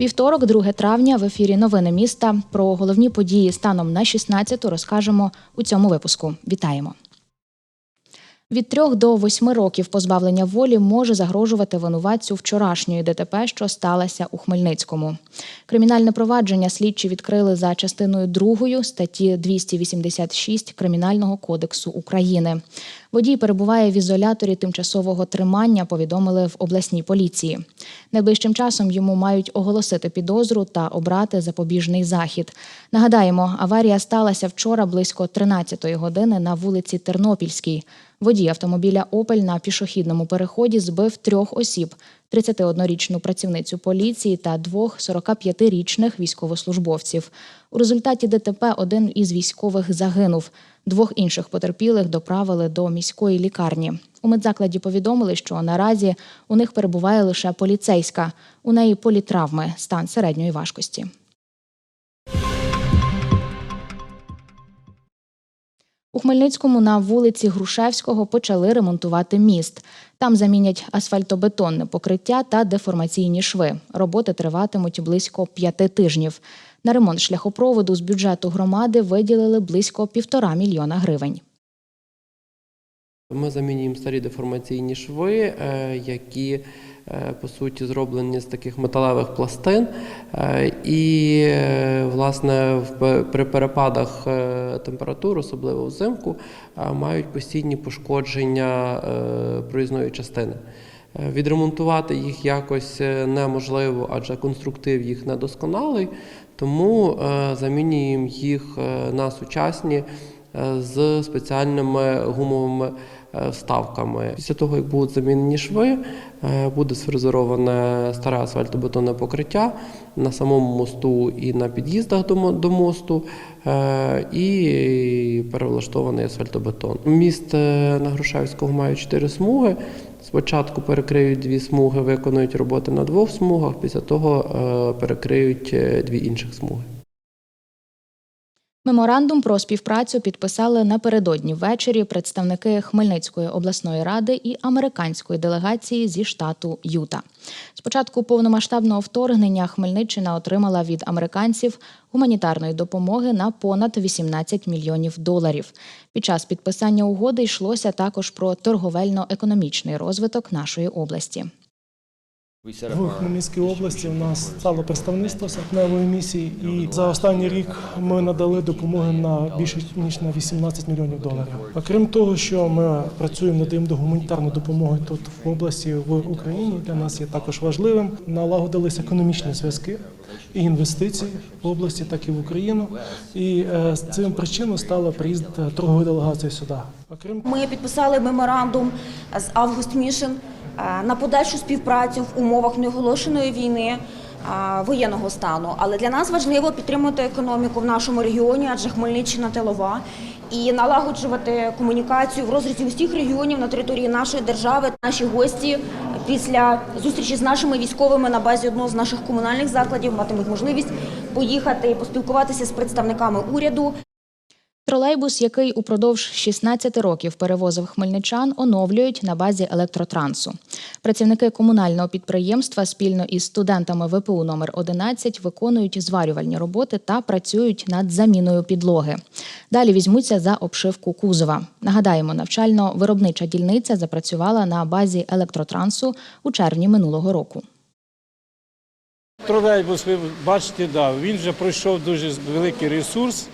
Вівторок, 2 травня, в ефірі Новини міста. Про головні події станом на 16 розкажемо у цьому випуску. Вітаємо. Від трьох до восьми років позбавлення волі може загрожувати винуватцю вчорашньої ДТП, що сталося у Хмельницькому. Кримінальне провадження слідчі відкрили за частиною 2 статті 286 Кримінального кодексу України. Водій перебуває в ізоляторі тимчасового тримання, повідомили в обласній поліції. Найближчим часом йому мають оголосити підозру та обрати запобіжний захід. Нагадаємо, аварія сталася вчора близько 13-ї години на вулиці Тернопільській. Водій автомобіля Опель на пішохідному переході збив трьох осіб: 31-річну працівницю поліції та двох 45-річних військовослужбовців. У результаті ДТП один із військових загинув. Двох інших потерпілих доправили до міської лікарні. У медзакладі повідомили, що наразі у них перебуває лише поліцейська. У неї політравми, стан середньої важкості. У Хмельницькому на вулиці Грушевського почали ремонтувати міст. Там замінять асфальтобетонне покриття та деформаційні шви. Роботи триватимуть близько п'яти тижнів. На ремонт шляхопроводу з бюджету громади виділили близько півтора мільйона гривень. Ми замінюємо старі деформаційні шви, е, які е, по суті зроблені з таких металевих пластин. Е, І, власне, при перепадах температур, особливо взимку, мають постійні пошкодження проїзної частини. Відремонтувати їх якось неможливо, адже конструктив їх недосконалий, тому е, замінюємо їх е, на сучасні е, з спеціальними гумовими вставками. Після того, як будуть замінені шви, буде сфрезероване старе асфальтобетонне покриття на самому мосту і на під'їздах до мосту, і перевлаштований асфальтобетон. Міст е, на Грушевського має чотири смуги. Спочатку перекриють дві смуги, виконують роботи на двох смугах, після того е, перекриють е, дві інших смуги. Меморандум про співпрацю підписали напередодні ввечері представники Хмельницької обласної ради і американської делегації зі штату Юта. Спочатку повномасштабного вторгнення Хмельниччина отримала від американців гуманітарної допомоги на понад 18 мільйонів доларів. Під час підписання угоди йшлося також про торговельно-економічний розвиток нашої області. В Хмельницькій області у нас стало представництво серпневої місії, і за останній рік ми надали допомоги на більше ніж на 18 мільйонів доларів. Окрім того, що ми працюємо надаємо до гуманітарної допомоги тут в області в Україні. Для нас є також важливим. Налагодились економічні зв'язки і інвестиції в області, так і в Україну. І е, з цим причиною стало приїзд торгової делегації сюди. Окрім Ми підписали меморандум з Август Мішин на подальшу співпрацю в умовах неоголошеної війни. е, Воєнного стану, але для нас важливо підтримувати економіку в нашому регіоні, адже Хмельниччина тилова, і налагоджувати комунікацію в розрізі усіх регіонів на території нашої держави. Наші гості після зустрічі з нашими військовими на базі одного з наших комунальних закладів матимуть можливість поїхати і поспілкуватися з представниками уряду, Тролейбус, який упродовж 16 років перевозив хмельничан, оновлюють на базі електротрансу. Працівники комунального підприємства спільно із студентами ВПУ номер 11 виконують зварювальні роботи та працюють над заміною підлоги. Далі візьмуться за обшивку кузова. Нагадаємо, навчально-виробнича дільниця запрацювала на базі електротрансу у червні минулого року. Тролейбус, ви бачите, да, він вже пройшов дуже великий ресурс,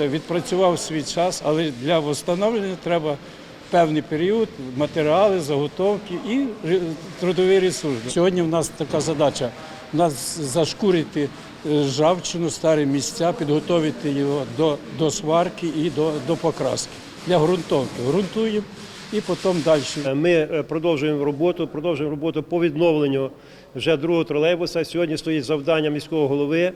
відпрацював свій час, але для встановлення треба певний період, матеріали, заготовки і ре- трудовий ресурс. Сьогодні в нас така задача у нас зашкурити е, ржавчину, старі місця, підготовити його до, до сварки і до, до покраски для ґрунтовки. Грунтуємо і потім далі. Ми е, продовжуємо роботу, продовжуємо роботу по відновленню вже другого тролейбуса. Сьогодні стоїть завдання міського голови е,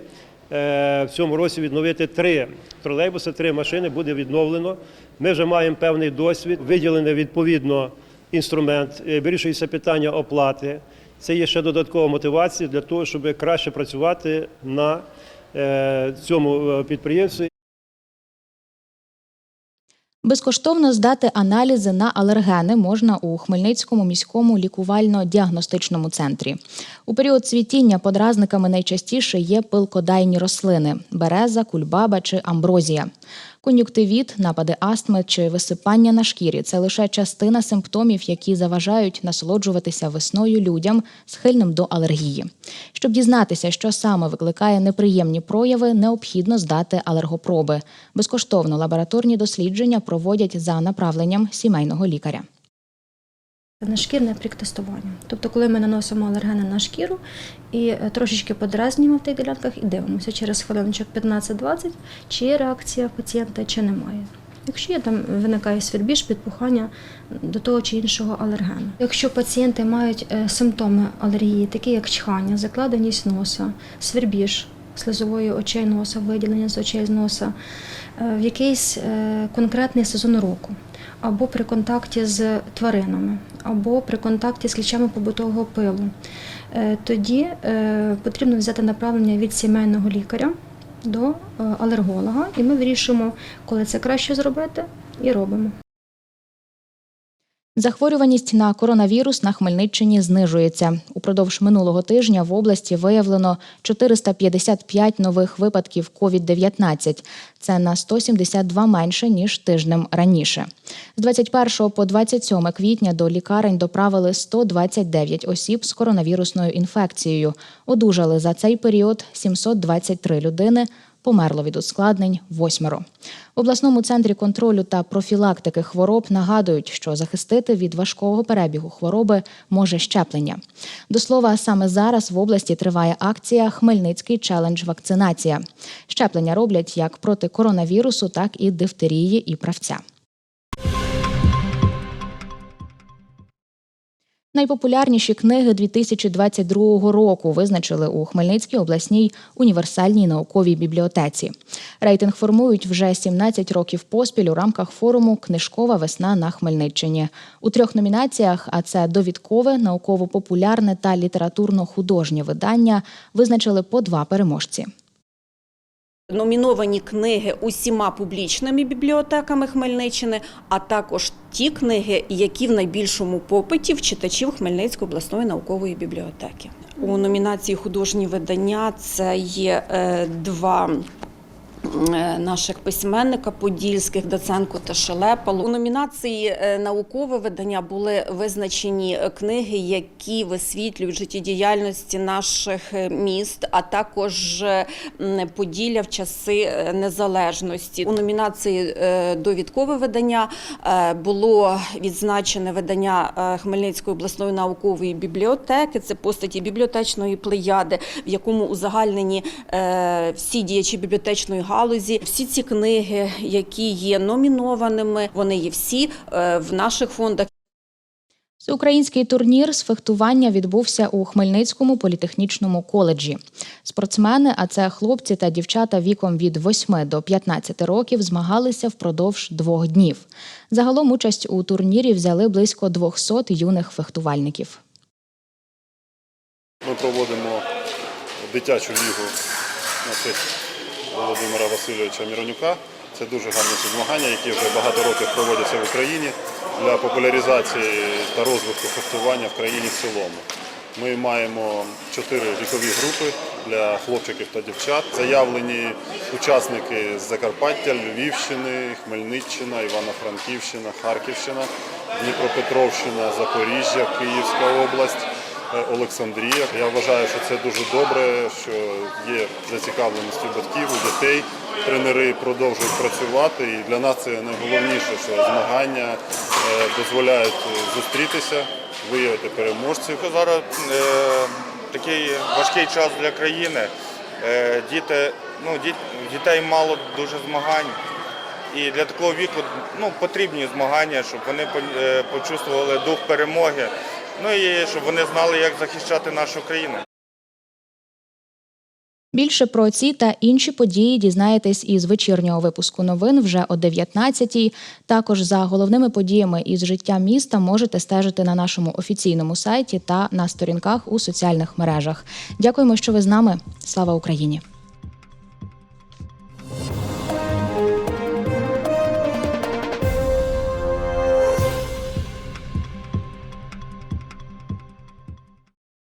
в цьому році відновити три тролейбуси, три машини буде відновлено. Ми вже маємо певний досвід, виділений відповідно інструмент, е, вирішується питання оплати. Це є ще додаткова мотивація для того, щоб краще працювати на е, цьому е, підприємстві. Безкоштовно здати аналізи на алергени можна у Хмельницькому міському лікувально-діагностичному центрі. У період цвітіння подразниками найчастіше є пилкодайні рослини береза, кульбаба чи амброзія. Кон'юктивіт, напади астми чи висипання на шкірі це лише частина симптомів, які заважають насолоджуватися весною людям, схильним до алергії. Щоб дізнатися, що саме викликає неприємні прояви, необхідно здати алергопроби. Безкоштовно лабораторні дослідження проводять за направленням сімейного лікаря. Нашкірне пріктестування. Тобто, коли ми наносимо алергени на шкіру і е, трошечки подразнюємо в тих ділянках і дивимося через хвилиночок 15-20, чи є реакція пацієнта, чи немає. Якщо є там виникає свірбіж, підпухання до того чи іншого алергену. Якщо пацієнти мають е, симптоми алергії, такі як чхання, закладеність носа, свірбіж слизової очей носа, виділення з очей з носа, е, в якийсь е, конкретний сезон року, або при контакті з тваринами, або при контакті з кліщами побутового пилу, е, тоді потрібно взяти направлення від сімейного лікаря до алерголога, і ми вирішуємо, коли це краще зробити, і робимо. Захворюваність на коронавірус на Хмельниччині знижується. Упродовж минулого тижня в області виявлено 455 нових випадків COVID-19. Це на 172 менше ніж тижнем раніше. З 21 по 27 квітня до лікарень доправили 129 осіб з коронавірусною інфекцією. Одужали за цей період 723 людини. Померло від ускладнень восьмеро. В обласному центрі контролю та профілактики хвороб нагадують, що захистити від важкого перебігу хвороби може щеплення. До слова, саме зараз в області триває акція Хмельницький челендж вакцинація. Щеплення роблять як проти коронавірусу, так і дифтерії і правця. Найпопулярніші книги 2022 року визначили у Хмельницькій обласній універсальній науковій бібліотеці. Рейтинг формують вже 17 років поспіль у рамках форуму Книжкова весна на Хмельниччині. У трьох номінаціях, а це довідкове, науково-популярне та літературно-художнє видання, визначили по два переможці. Номіновані книги усіма публічними бібліотеками Хмельниччини, а також ті книги, які в найбільшому попиті в читачів Хмельницької обласної наукової бібліотеки. У номінації художні видання це є е, два. Е, Наших письменника подільських Даценко та Шелепалу. У номінації е, наукове видання були визначені книги, які висвітлюють життєдіяльності наших е, міст, а також Поділля в часи незалежності. У номінації довідкове видання було відзначене видання Хмельницької обласної наукової бібліотеки. Це постаті бібліотечної плеяди, в якому узагальнені всі діячі бібліотечної галузі. Всі ці книги, які є номінованими, вони є всі е, в наших фондах. Всеукраїнський турнір з фехтування відбувся у Хмельницькому політехнічному коледжі. Спортсмени, а це хлопці та дівчата віком від 8 до 15 років, змагалися впродовж двох днів. Загалом участь у турнірі взяли близько 200 юних фехтувальників. Ми проводимо дитячу лігу на честь Володимира Васильовича Міронюка. Це дуже гарні змагання, які вже багато років проводяться в Україні для популяризації та розвитку фехтування в країні в цілому. Ми маємо чотири вікові групи для хлопчиків та дівчат. Заявлені учасники з Закарпаття, Львівщини, Хмельниччина, Івано-Франківщина, Харківщина, Дніпропетровщина, Запоріжжя, Київська область. Е, Олександрія. Я вважаю, що це дуже добре, що є зацікавленість у батьків, у дітей. Тренери продовжують працювати, і для нас це найголовніше, що змагання е, дозволяють зустрітися, виявити переможців. Зараз е, такий важкий час для країни. Е, діти, ну, діт, дітей мало дуже змагань. І для такого віку ну, потрібні змагання, щоб вони е, почувствували дух перемоги. Ну і щоб вони знали, як захищати нашу країну. Більше про ці та інші події дізнаєтесь із вечірнього випуску новин вже о 19-й. Також за головними подіями із життя міста можете стежити на нашому офіційному сайті та на сторінках у соціальних мережах. Дякуємо, що ви з нами. Слава Україні!